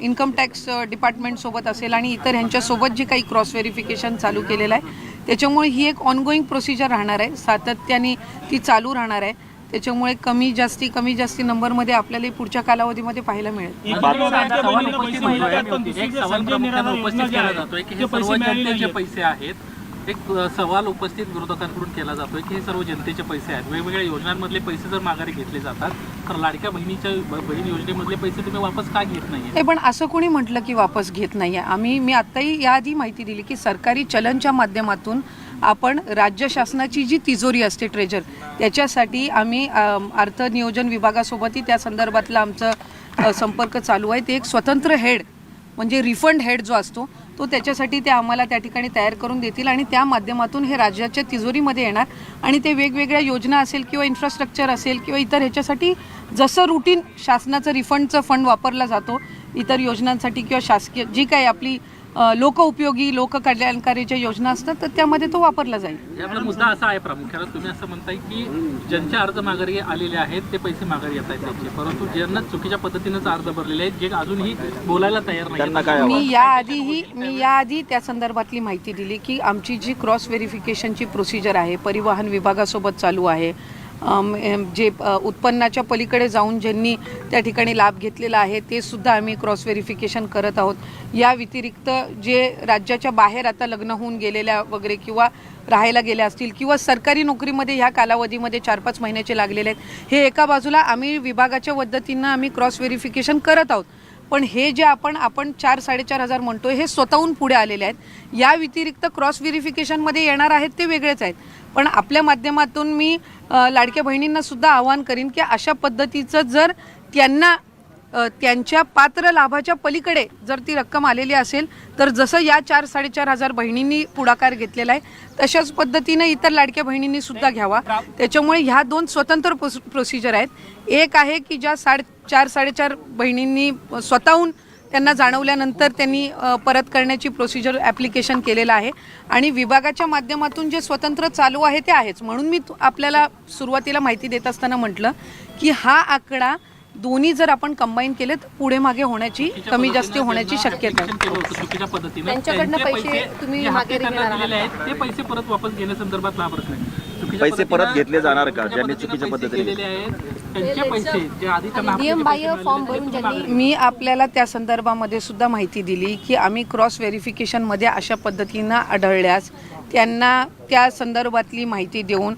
Income tax डिपार्टमेंटसोबत असेल आणि इतर ह्यांच्यासोबत जे काही क्रॉस व्हेरिफिकेशन चालू केलेलं आहे त्याच्यामुळे ही एक ऑनगोईंग प्रोसिजर राहणार आहे. सातत्याने ती चालू राहणार आहे. त्याच्यामुळे कमी जास्ती कमी जास्ती नंबरमध्ये आपल्याला पुढच्या कालावधीमध्ये पाहायला मिळेल. एक सवाल उपस्थित आहे, की सर्व जनतेचे पैसे आहेत विरोधकांकडून केला जातोय की हे सर्व जनतेचे पैसे आहेत. वेगवेगळ्या योजनांमधले पैसे जर माघारी घेतले जातात तर लाडक्या बहिणीच्या ब- बहीण योजनेमधले पैसे तुम्ही वापस का घेत नाही पण असं कोणी म्हटलं की वापस घेत नाही आहे आम्ही मी आत्ताही याआधी माहिती दिली की सरकारी चलनच्या माध्यमातून आपण राज्य शासनाची जी तिजोरी असते ट्रेजर त्याच्यासाठी आम्ही अर्थ नियोजन विभागासोबतही त्या संदर्भातलं आमचं संपर्क चालू आहे. ते एक स्वतंत्र हेड म्हणजे रिफंड हेड जो असतो तो त्याच्यासाठी ते आम्हाला त्या ठिकाणी तयार करून देतील आणि त्या माध्यमातून हे राज्याच्या तिजोरीमध्ये येणार. आणि ते वेगवेगळ्या योजना असेल किंवा इन्फ्रास्ट्रक्चर असेल किंवा इतर ह्याच्यासाठी जसं रुटीन शासनाचं रिफंडचं फंड वापरला जातो इतर योजनांसाठी किंवा शासकीय जी काही आपली लोकउपयोगी लोककल्याणकारीच्या योजना असतात तर त्यामध्ये तो वापरला जाईल. आपला मुद्दा असा आहे प्रामुख्याने तुम्ही असं म्हणताय की ज्यांचे अर्ज माघारी आलेले आहेत ते पैसे माघारी येत आहेत त्यांचे. परंतु ज्यांना चुकीच्या पद्धतीनेच अर्ज भरलेले आहेत जे अजूनही बोलायला तयार नाही मी याआधीही मी याआधी त्या संदर्भातली माहिती दिली की आमची जी क्रॉस व्हेरिफिकेशनची प्रोसिजर आहे परिवहन विभागासोबत चालू आहे जे उत्पन्नाच्या पलीकडे जाऊन ज्यांनी त्या ठिकाणी लाभ घेतलेला आहे ते सुद्धा आम्ही क्रॉस व्हेरिफिकेशन करत आहोत. या व्यतिरिक्त जे राज्याच्या बाहेर आता लग्न होऊन गेलेल्या वगैरे किंवा राहायला गेल्या असतील किंवा सरकारी नोकरीमध्ये ह्या कालावधीमध्ये चार पाच महिन्याचे लागलेले आहेत हे एका बाजूला आम्ही विभागाच्या पद्धतीनं आम्ही क्रॉस व्हेरिफिकेशन करत आहोत. पण हे जे आपण आपण चार साडेचार हजार म्हणतो हे स्वतःहून पुढे आलेले आहेत. या व्यतिरिक्त क्रॉस व्हेरिफिकेशनमध्ये येणार आहेत ते वेगळेच आहेत. पण आपल्या माध्यमातून मी लाडक्या बहिणींना सुद्धा आवाहन करीन की अशा पद्धतीचं जर त्यांना त्यांच्या पात्र लाभाच्या पलीकडे जर ती रक्कम आलेली असेल तर जसं या चार साडेचार हजार बहिणींनी पुढाकार घेतलेला आहे तशाच पद्धतीनं इतर लाडक्या बहिणींनी सुद्धा घ्यावा. त्याच्यामुळे ह्या दोन स्वतंत्र प्रोसिजर आहेत. एक आहे की ज्या साडे चार साडेचार बहिणींनी स्वतःहून त्यांना जाणवल्यानंतर त्यांनी परत करण्याची प्रोसिजर ॲप्लिकेशन केलेलं आहे. आणि विभागाच्या माध्यमातून जे स्वतंत्र चालू आहे ते आहेच. म्हणून मी आपल्याला सुरुवातीला माहिती देत असताना म्हटलं की हा आकडा दोन्ही जर आपण कंबाईन केले तर पुढे मागे होण्याची कमी जास्ती होण्याची शक्यता पैसे परत वापस घेण्यासंदर्भात हा प्रश्न पैसे परत घेतले जाणार का? ज्यांनी चुकीच्या पद्धतीने त्यांचे पैसे जे पैसे बाह्य मिळालेले फॉर्म ते भरून तुम्ही ज्यांनी मी आपल्याला त्या संदर्भामध्ये सुद्धा माहिती दिली की आम्ही क्रॉस व्हेरिफिकेशनमध्ये अशा पद्धतीनं आढळल्यास त्यांना त्या संदर्भातली माहिती देऊन